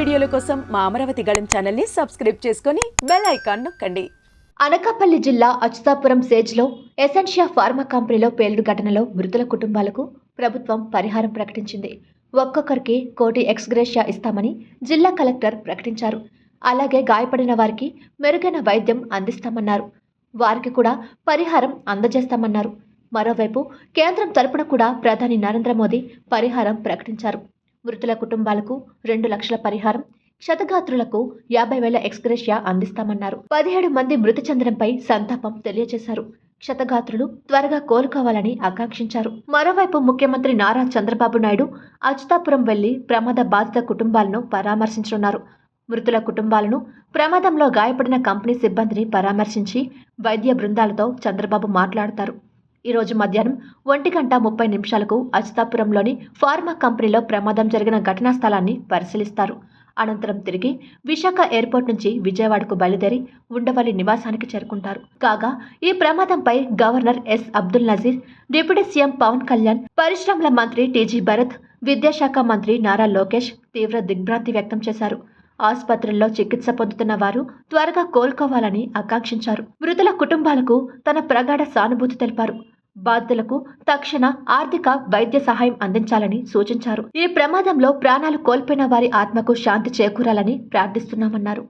వీడియోల కోసం మా అమరావతి గళం ఛానల్ని సబ్స్క్రైబ్ చేసుకుని బెల్ ఐకాన్ నొక్కండి. అనకాపల్లి జిల్లా అచ్యుతాపురం సేజ్లో ఎసెన్షియా ఫార్మా కంపెనీలో పేలుడు ఘటనలో మృతుల కుటుంబాలకు ప్రభుత్వం పరిహారం ప్రకటించింది. ఒక్కొక్కరికి కోటి ఎక్స్గ్రేషియా ఇస్తామని జిల్లా కలెక్టర్ ప్రకటించారు. అలాగే గాయపడిన వారికి మెరుగైన వైద్యం అందిస్తామన్నారు. వారికి కూడా పరిహారం అందజేస్తామన్నారు. మరోవైపు కేంద్రం తరపున కూడా ప్రధాని నరేంద్ర మోదీ పరిహారం ప్రకటించారు. మృతుల కుటుంబాలకు రెండు లక్షల పరిహారం క్షతగాత్రులకు యాభై వేల ఎక్స్గ్రెషియా అందిస్తామన్నారు. పదిహేడు మంది మృతి చెందడంపై సంతాపం తెలియజేశారు క్షతగాత్రులు త్వరగా కోలుకోవాలని ఆకాంక్షించారు. మరోవైపు ముఖ్యమంత్రి నారా చంద్రబాబు నాయుడు అచ్యుతాపురం వెళ్ళి ప్రమాద బాధిత కుటుంబాలను పరామర్శించనున్నారు. మృతుల కుటుంబాలను ప్రమాదంలో గాయపడిన కంపెనీ సిబ్బందిని పరామర్శించి వైద్య బృందాలతో చంద్రబాబు మాట్లాడతారు. ఈరోజు మధ్యాహ్నం ఒంటి గంట ముప్పై నిమిషాలకు అచితాపురంలోని ఫార్మా కంపెనీలో ప్రమాదం జరిగిన ఘటనా స్థలాన్ని పరిశీలిస్తారు. అనంతరం తిరిగి విశాఖ ఎయిర్పోర్ట్ నుంచి విజయవాడకు బయలుదేరి ఉండవల్లి నివాసానికి చేరుకుంటారు. కాగా ఈ ప్రమాదంపై governor S. Abdul Nazir deputy CM Pawan Kalyan పరిశ్రమల మంత్రి టీజీ భరత్ విద్యాశాఖ మంత్రి నారా లోకేష్ తీవ్ర దిగ్భ్రాంతి వ్యక్తం చేశారు. ఆసుపత్రుల్లో చికిత్స పొందుతున్న వారు త్వరగా కోలుకోవాలని ఆకాంక్షించారు. మృతుల కుటుంబాలకు తన ప్రగాఢ సానుభూతి తెలిపారు. బాధితులకు తక్షణ ఆర్థిక వైద్య సహాయం అందించాలని సూచించారు. ఈ ప్రమాదంలో ప్రాణాలు కోల్పోయిన వారి ఆత్మకు శాంతి చేకూరాలని ప్రార్థిస్తున్నామన్నారు.